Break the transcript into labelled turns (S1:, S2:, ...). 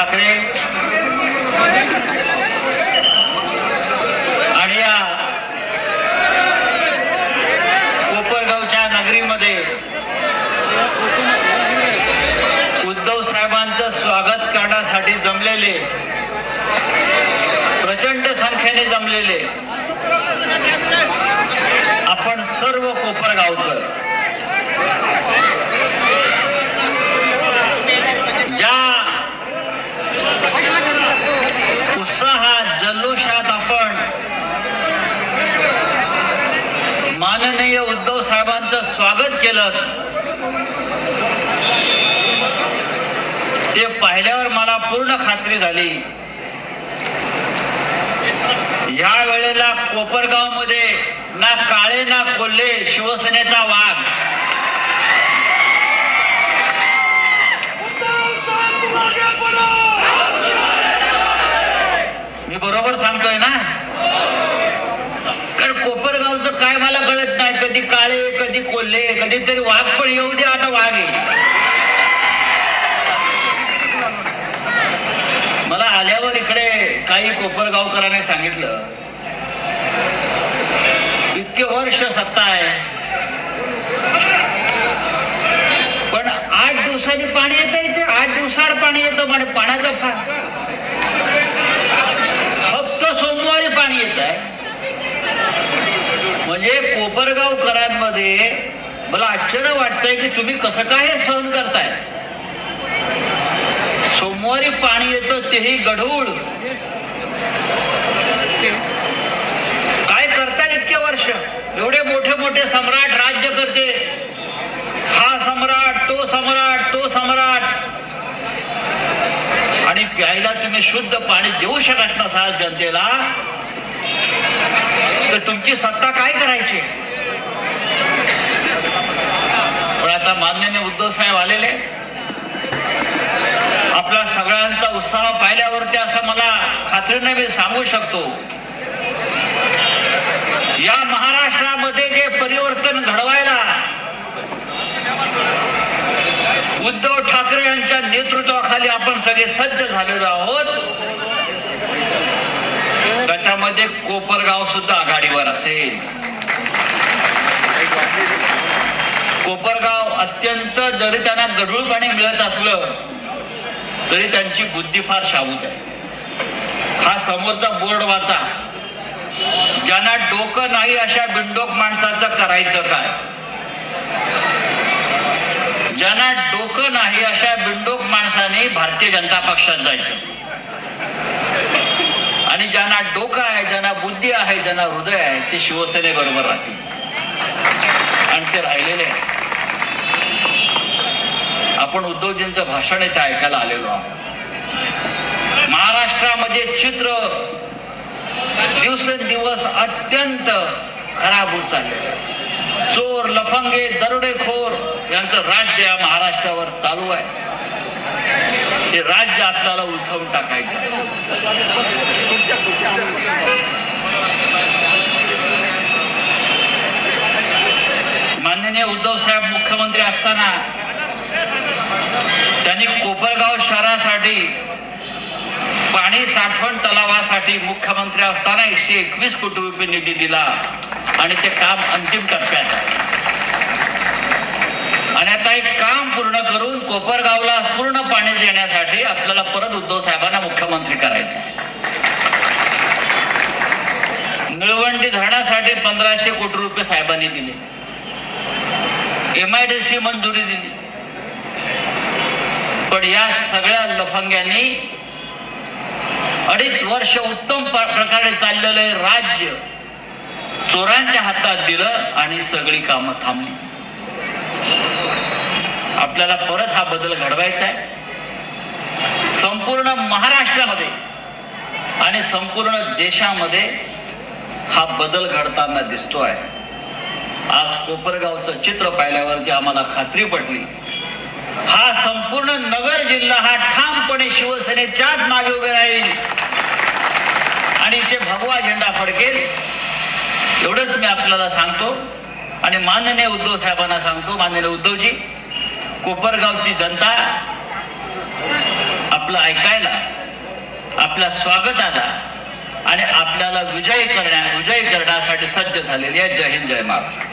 S1: ठाकरे. आणि या कोपरगावच्या नगरीमध्ये उद्धव साहेबांचं स्वागत करण्यासाठी जमलेले प्रचंड संख्येने जमलेले आपण सर्व कोपरगावकर ज्या उत्साहात जल्लोषात आपण माननीय उद्धव साहेबांचं स्वागत केलं. ते पाहिल्यावर मला पूर्ण खात्री झाली. या वेळेला कोपरगावमध्ये ना काळे ना कोल्हे शिवसेनेचा वाघ. बरोबर सांगतोय ना? कारण कोपरगावचं काय मला कळत नाही. कधी काळे कधी कोल्हे कधीतरी वाघ पण येऊ दे आता वाघ आहे. मला आल्यावर इकडे काही कोपरगावकरांनी सांगितलं. इतके वर्ष सत्ता आहे. पण आठ दिवसांनी पाणी येतं इथे आठ दिवसाआड पाणी येतं म्हणजे पाण्याचा फार म्हणजे कोपरगावकरांमध्ये मला आश्चर्य वाटतंय की तुम्ही कसं काय हे सहन करताय? सोमवारी पाणी येतं तेही गढूळ. काय करताय इतके वर्ष? एवढे मोठे मोठे सम्राट राज्य करते. हा सम्राट तो सम्राट तो सम्राट. आणि प्यायला तुम्ही शुद्ध पाणी देऊ शकत नसाल जनतेला. तर तुमची सत्ता काय करायची? पण आता माननीय उद्धव साहेब आलेले आपला सगळ्यांचा उत्साह पाहिल्यावरती असं मला खात्रीने मी सांगू शकतो. या महाराष्ट्रामध्ये जे परिवर्तन घडवायला उद्धव ठाकरे यांच्या नेतृत्वाखाली आपण सगळे सज्ज झालेलो आहोत. मध्ये कोपरगाव सुद्धा आघाडीवर असेल. कोपरगाव अत्यंत जरी त्यांना गढूळ पाणी मिळत असलं तरी त्यांची बुद्धी फार शाबूत आहे. हा समोरचा बोर्ड वाचा. ज्यांना डोकं नाही अशा बिंडोक माणसाचं करायचं काय? ज्यांना डोकं नाही अशा बिंडोक माणसाने भारतीय जनता पक्षात जायचं. ज्यांना डोकं आहे ज्यांना बुद्धी आहे ज्यांना हृदय आहे ते शिवसेनेबरोबर राहतील. आणि ते राहिलेले आहे आपण उद्धवजींचं भाषण इथे ऐकायला आलेलो आहोत. महाराष्ट्रामध्ये चित्र दिवसेंदिवस अत्यंत खराब होत चालले. चोर लफंगे दरोडेखोर यांचं राज्य या महाराष्ट्रावर चालू आहे. हे राज्य आपल्याला उलथवून टाकायचं आहे. माननीय उद्धव साहेब मुख्यमंत्री असताना त्यांनी कोपरगाव शहरासाठी पाणी साठवण तलावासाठी मुख्यमंत्री असताना एकशे एकवीस कोटी रुपये निधी दिला आणि ते काम अंतिम टप्प्यात आणि आता एक काम पूर्ण करून कोपरगावला पूर्ण पाणी देण्यासाठी आपल्याला परत उद्धव साहेबांना मुख्यमंत्री करायचं निळवंडी धरणासाठी पंधराशे कोटी रुपये साहेबांनी दिले. एम आय डी सी मंजुरी दिली. पण या सगळ्या लफंग्यांनी अडीच वर्ष उत्तम प- प्रकारे चाललेलं राज्य चोरांच्या हातात दिलं आणि सगळी कामं थांबली. आपल्याला परत हा बदल घडवायचा आहे. संपूर्ण महाराष्ट्रामध्ये आणि संपूर्ण देशामध्ये हा बदल घडताना दिसतो आहे आज कोपरगावचं चित्र पाहिल्यावरती आम्हाला खात्री पटली. हा संपूर्ण नगर जिल्हा हा ठामपणे शिवसेनेच्याच मागे उभे राहील. आणि ते भगवा झेंडा फडकेल. एवढंच मी आपल्याला सांगतो. आणि माननीय उद्धव साहेबांना सांगतो माननीय उद्धवजी कोपरगावची जनता आपलं ऐकायला आपल्या स्वागताला आणि आपल्याला विजयी करण्या विजयी करण्यासाठी सज्ज झालेली आहे. जय हिंद जय महाराष्ट्र.